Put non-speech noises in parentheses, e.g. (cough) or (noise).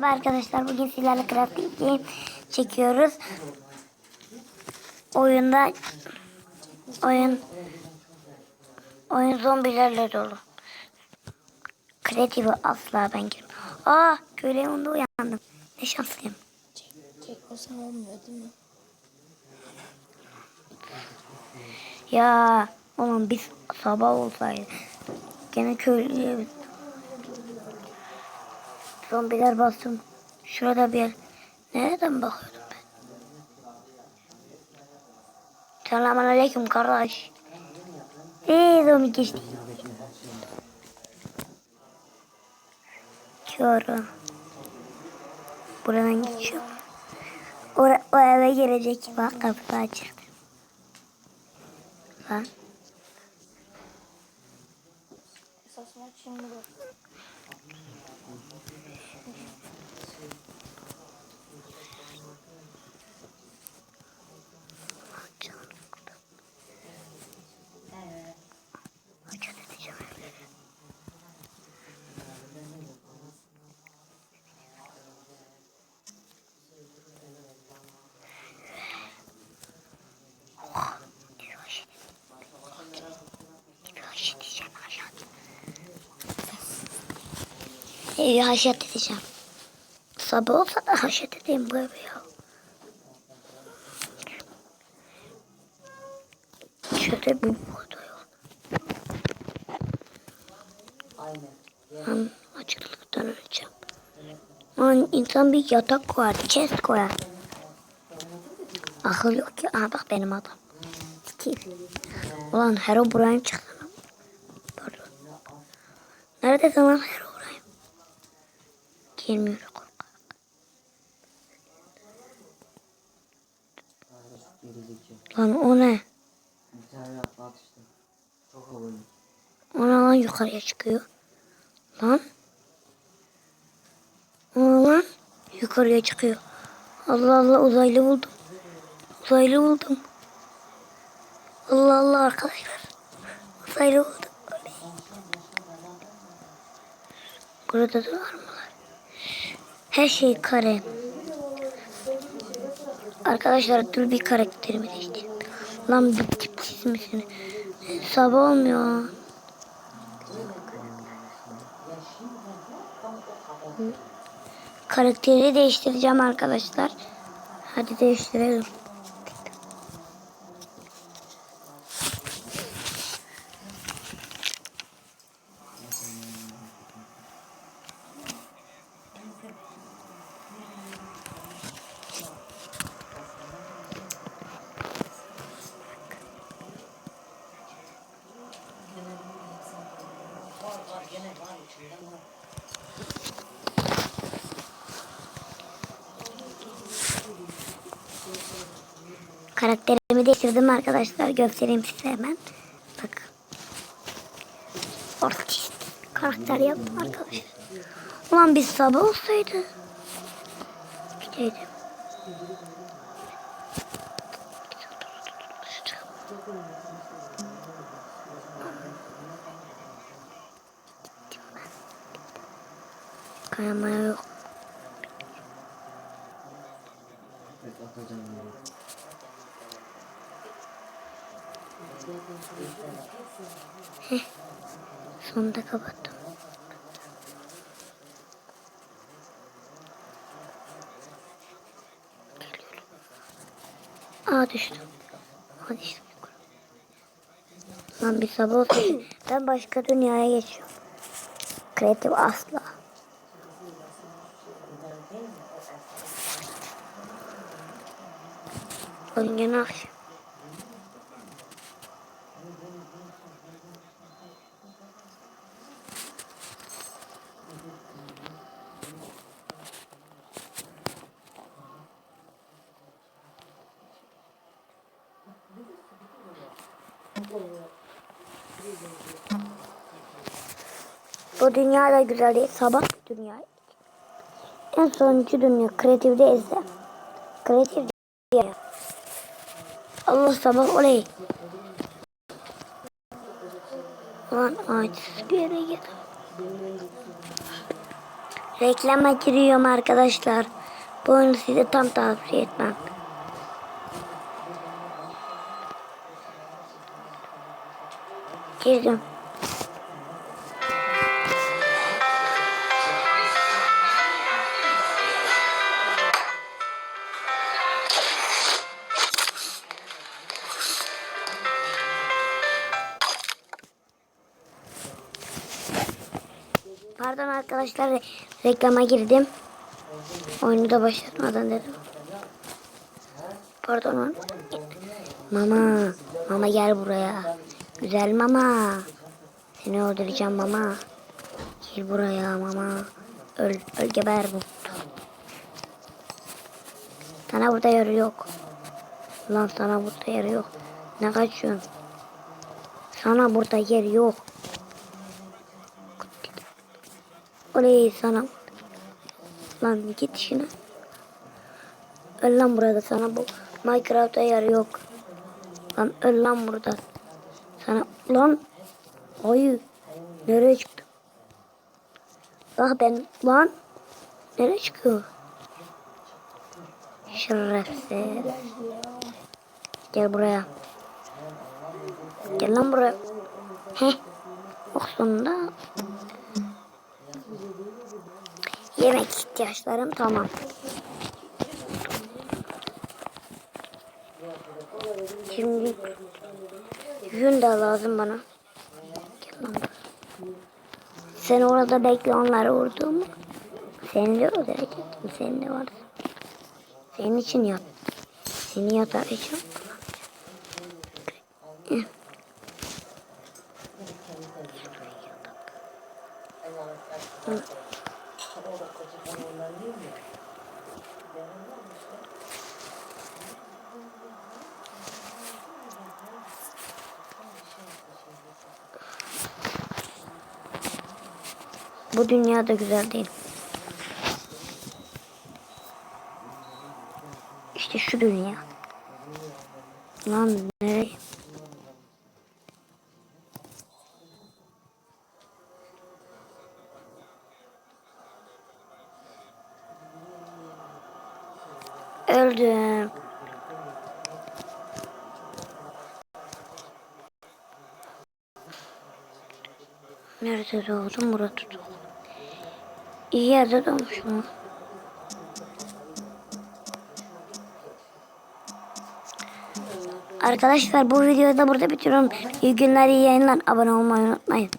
Merhaba arkadaşlar bugün sizlerle crafting game çekiyoruz. Oyunda oyun oyun zombilerle dolu. Kreatifi asla ben girmem. Aa köylü evinde uyandım. Ne şanslıyım. Çekmesen olmuyor değil mi? Ya oğlum biz sabah olsaydı. Gene köylü evi. Zombiler bastım. Şurada bir yer. Nereden bakıyordum ben? Selamun aleyküm kardeş. Eee zombi geçti. Körüm. Buradan geçiyorum. O, o eve girecek. Bak kapı açık. Lan. Bu. Evi haşet edeceğim. Sabah olsa da haşet edeyim bu evi ya. Şöyle bir burada yok. Lan açıklıktan öleceğim. Lan insan bir yatak koyar, chest koyar. Akıl yok ki. Aha bak benim adam. Steve. Ulan Hero Brian çıktı. Pardon. Neredesin lan Hero? Gelmiyor korkak. Lan o ne? Bir tane yapma at işte. Çok havalı. O ne lan yukarıya çıkıyor? Lan? O ne lan? Yukarıya çıkıyor. Allah Allah uzaylı buldum. Uzaylı buldum. Allah Allah arkadaşlar. Uzaylı buldum. Burada da var mı? Her şey kare. Arkadaşlar dur bir karakterimi değiştireyim. Lan bir tipsiz misin? Sabah olmuyor. Karakteri değiştireceğim arkadaşlar. Hadi değiştirelim. Karakterimi değiştirdim arkadaşlar. Göstereyim size hemen. Bakın. Artist karakter yaptım arkadaşlar. Ulan biz sabah olsaydı. Gideydim. Kayamaya yok. Evet yere. Sonunda kapattım. Geliyorum. Aa düştüm. Aa düştüm. Lan bir sabah olsaydı (coughs) ben başka dünyaya geçiyorum. Kreatif asla. Oyun gene akşam. Bu dünya da güzel değil. Sabah dünya. En sonuncu dünya. Kreatifde ise. Kreatif diye. Allah sabah oley. Lan ağaçsız bir yere git. Reklama giriyorum arkadaşlar. Bu oyunu size tam tavsiye etmem. Girdim. Pardon arkadaşlar re- reklama girdim. Oyunu da başlatmadan dedim. Pardon. Mama, mama gel buraya. Güzel mama. Seni öldüreceğim mama. Gel buraya mama. Öl, öl geber bu. Sana burada yer yok. Lan sana burada yer yok. Ne kaçıyorsun? Sana burada yer yok. Oley sana. Lan git işine. Öl lan burada sana bu. Minecraft'ta yer yok. Lan öl lan burada. Lan. Hayır. Nereye çıktı? Bak ben lan. Nereye çıkıyor? Şerefsiz. Gel buraya. Gel lan buraya. Heh. Oh sonunda. Yemek ihtiyaçlarım tamam. Şimdi yün de lazım bana. Gel lan. Sen orada bekle onları vurduğumu. Seni de öldürecektim. Senin de var. Senin için yat. Seni yatar için. Bu dünyada güzel değil. İşte şu dünya. Lan nereye? Öldüm. Nerede doğdum? Burada doğdum. İyi yerde doğmuşum. Arkadaşlar bu videoyu da burada bitiriyorum. İyi günler, iyi yayınlar. Abone olmayı unutmayın.